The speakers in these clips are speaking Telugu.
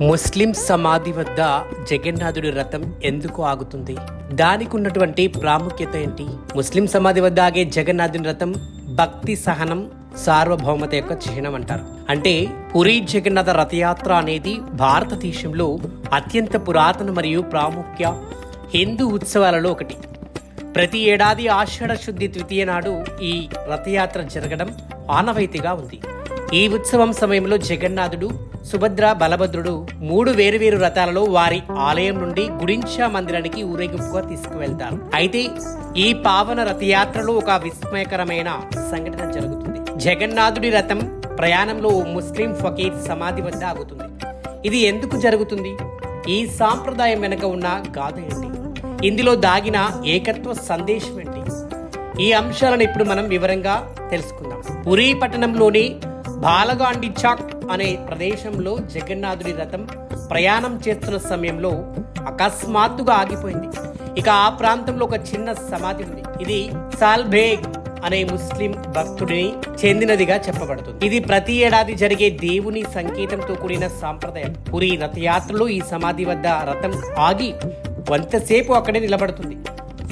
ముస్లిం సమాధి వద్ద జగన్నాథుడి రథం ఎందుకు ఆగుతుంది? దానికి ఉన్నటువంటి ప్రాముఖ్యత ఏంటి? ముస్లిం సమాధి వద్ద ఆగే జగన్నాథుని రథం భక్తి సహనం సార్వభౌమత యొక్క చిహ్నం అంటారు. అంటే పురి జగన్నాథ రథయాత్ర అనేది భారతదేశంలో అత్యంత పురాతన మరియు ప్రాముఖ్య హిందూ ఉత్సవాలలో ఒకటి. ప్రతి ఏడాది ఆషాఢ శుద్ధి తృతీయ నాడు ఈ రథయాత్ర జరగడం ఆనవాయితీగా ఉంది. ఈ ఉత్సవం సమయంలో జగన్నాథుడు సుభద్ర బలభద్రుడు మూడు వేరువేరు రథాలలో వారి ఆలయం నుండి గుడించా మందిరానికి ఊరేగింపుగా తీసుకువెళ్తారు. అయితే ఈ పావన రథయాత్రలో ఒక విస్మయకరమైన సంఘటన జరుగుతుంది. జగన్నాథుడి రథం ప్రయాణంలో ఓ ముస్లిం ఫకీర్ సమాధి వద్ద ఆగుతుంది. ఇది ఎందుకు జరుగుతుంది? ఈ సాంప్రదాయం వెనుక ఉన్న గాథ ఏంటి? ఇందులో దాగిన ఏకత్వ సందేశం ఏంటి? ఈ అంశాలను ఇప్పుడు మనం వివరంగా తెలుసుకుందాం. పురీ పట్టణంలోని బాలగాండి చాక్ అనే ప్రదేశంలో జగన్నాథుడి రథం ప్రయాణం చేస్తున్న సమయంలో అకస్మాత్తుగా ఆగిపోయింది. ఇక ఆ ప్రాంతంలో ఒక చిన్న సమాధి ఉంది. ఇది సాల్బేగ్ అనే ముస్లిం భక్తుడిని చెందినదిగా చెప్పబడుతుంది. ఇది ప్రతి ఏడాది జరిగే దేవుని సంకేతంతో కూడిన సాంప్రదాయం. పురి రథయాత్రలో ఈ సమాధి వద్ద రథం ఆగి కొంతసేపు అక్కడే నిలబడుతుంది.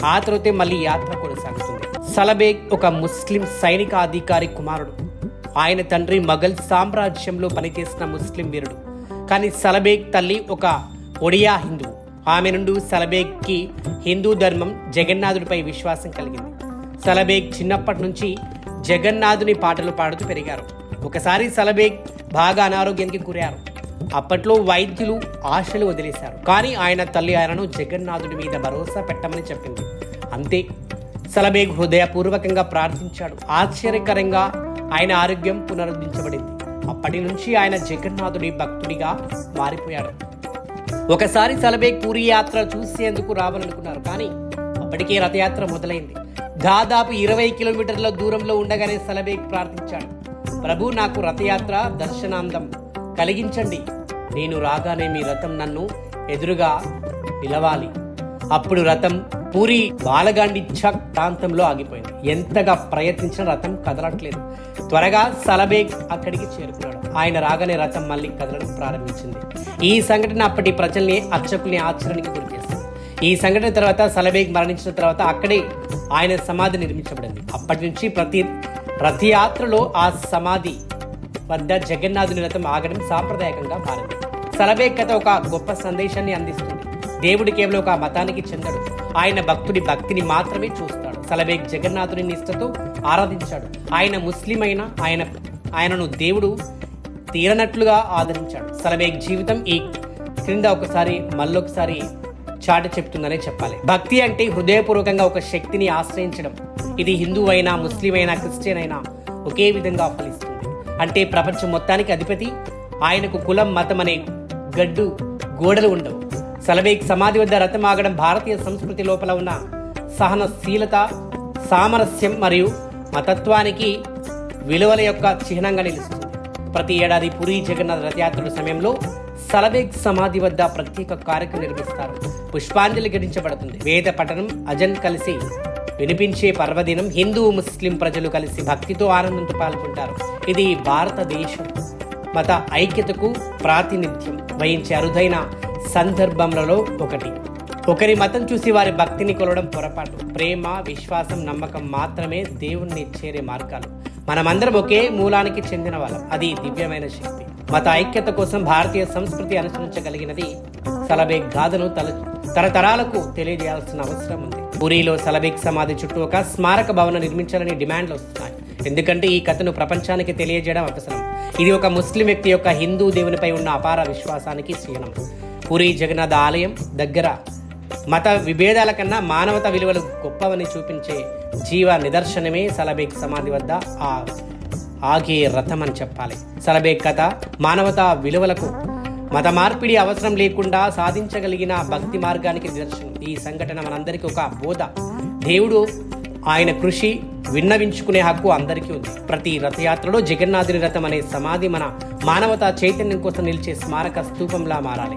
ఆ తర్వాతే మళ్ళీ యాత్ర కొనసాగుతుంది. సలబేగ్ ఒక ముస్లిం సైనిక అధికారి కుమారుడు. ఆయన తండ్రి మొఘల్ సామ్రాజ్యంలో పనిచేసిన ముస్లిం వీరుడు. కానీ సలబేగ్ తల్లి ఒక ఒడియా హిందువు ఆమె నుండి సలబేగ్కి హిందూ ధర్మం జగన్నాథుడిపై విశ్వాసం కలిగింది. సలబేగ్ చిన్నప్పటి నుంచి జగన్నాథుని పాటలు పాడుతూ పెరిగారు. ఒకసారి సలబేగ్ బాగా అనారోగ్యానికి గురయ్యారు. అప్పట్లో వైద్యులు ఆశలు వదిలేశారు. కానీ ఆయన తల్లి ఆయనను జగన్నాథుడి మీద భరోసా పెట్టమని చెప్పింది. అంతే. సలబేగ్ హృదయపూర్వకంగా ప్రార్థించాడు. ఆశ్చర్యకరంగా ఆయన ఆరోగ్యం పునరుద్ధరించబడింది. అప్పటి నుంచి ఆయన జగన్నాథుడి భక్తుడిగా మారిపోయాడు. ఒకసారి సలబేగ్ పూరి యాత్ర చూసేందుకు రావాలనుకున్నారు కానీ అప్పటికే రథయాత్ర మొదలైంది. దాదాపు ఇరవై కిలోమీటర్ల దూరంలో ఉండగానే సలబేగ్ ప్రార్థించాడు. ప్రభు నాకు రథయాత్ర దర్శనాందం కలిగించండి. నేను రాగానే మీ రథం నన్ను ఎదురుగా నిలవాలి అప్పుడు రథం పూరి బాలగాండి చక్ ప్రాంతంలో ఆగిపోయింది. ఎంతగా ప్రయత్నించిన రథం కదలట్లేదు. త్వరగా సలబేగ్ అక్కడికి చేరుకున్నాడు. ఆయన రాగానే రథం మళ్ళీ కదలడం ప్రారంభించింది. ఈ సంఘటన అప్పటి ప్రజల్ని అర్చకుల్ని ఆశ్చర్యానికి గురి చేసింది. ఈ సంఘటన తర్వాత సలబేగ్ మరణించిన తర్వాత అక్కడే ఆయన సమాధి నిర్మించబడింది. అప్పటి నుంచి ప్రతి రథయాత్రలో ఆ సమాధి వద్ద జగన్నాథుని రథం ఆగడం సాంప్రదాయకంగా మారింది. సలబేగ్ కథ ఒక గొప్ప సందేశాన్ని అందిస్తుంది. దేవుడు కేవలం ఒక మతానికి చెందడు. ఆయన భక్తుడి భక్తిని మాత్రమే చూస్తాడు. సలబేగ్ జగన్నాథుని నిష్ఠతో ఆరాధించాడు. ఆయన ముస్లిం అయినా ఆయన ఆయనను దేవుడు తీరనట్లుగా ఆదరించాడు. సలబేగ్ జీవితం ఈ క్రింద ఒకసారి మళ్ళొకసారి చాటి చెప్తుందనే చెప్పాలి. భక్తి అంటే హృదయపూర్వకంగా ఒక శక్తిని ఆశ్రయించడం. ఇది హిందూ అయినా ముస్లిం అయినా క్రిస్టియన్ అయినా ఒకే విధంగా ఫలిస్తుంది. అంటే ప్రపంచం మొత్తానికి అధిపతి ఆయనకు కులం మతం అనే గడ్డు గోడలు ఉండవు. సలబేగ్ సమాధి వద్ద రథం ఆగడం భారతీయ సంస్కృతి లోపల ఉన్న సహనశీలత సామరస్యం మరియు మతత్వానికి విలువల యొక్క చిహ్నంగా నిలుస్తుంది. ప్రతి ఏడాది పూరి జగన్నాథ్ రథయాత్రల సమయంలో సలబేగ్ సమాధి వద్ద ప్రత్యేక కార్యక్రమం నిర్వహిస్తారు. పుష్పాంజలి ఘటించబడుతుంది. వేద పఠనం అజన్ కలిసి వినిపించే పర్వదినం హిందూ ముస్లిం ప్రజలు కలిసి భక్తితో ఆనందంతో పాల్గొంటారు. ఇది భారతదేశం మత ఐక్యతకు ప్రాతినిధ్యం వహించే అరుదైన సందర్భంలో ఒకటి. ఒకరి మతం చూసి వారి భక్తిని కొలవడం పొరపాటు. ప్రేమ విశ్వాసం నమ్మకం మాత్రమే దేవుణ్ణి చేరే మార్గాలు. మనమందరం ఒకే మూలానికి చెందిన వాళ్ళం అది దివ్యమైన శక్తి. మత ఐక్యత కోసం భారతీయ సంస్కృతి అనుసరించగలిగినది సలబేగ్ గాథను తల తరతరాలకు తెలియజేయాల్సిన అవసరం ఉంది. పూరిలో సలబేగ్ సమాధి చుట్టూ ఒక స్మారక భవనం నిర్మించాలని డిమాండ్లు వస్తున్నాయి. ఎందుకంటే ఈ కథను ప్రపంచానికి తెలియజేయడం అవసరం. ఇది ఒక ముస్లిం వ్యక్తి యొక్క హిందూ దేవునిపై ఉన్న అపార విశ్వాసానికి చిహ్నం పూరి జగన్నాథ ఆలయం దగ్గర మత విభేదాల కన్నా మానవత విలువలు గొప్పవని చూపించే జీవ నిదర్శనమే సలబేగ్ సమాధి వద్ద ఆ ఆగే రథం అని చెప్పాలి. సలబేగ్ కథ మానవతా విలువలకు మత మార్పిడి అవసరం లేకుండా సాధించగలిగిన భక్తి మార్గానికి నిదర్శనం. ఈ సంఘటన మనందరికీ ఒక బోధ. దేవుడు ఆయన కృషి విన్నవించుకునే హక్కు అందరికీ ఉంది. ప్రతి రథయాత్రలో జగన్నాథుని రథం అనే సమాధి మన మానవతా చైతన్యం కోసం నిలిచే స్మారక స్తూపంలా మారాలి.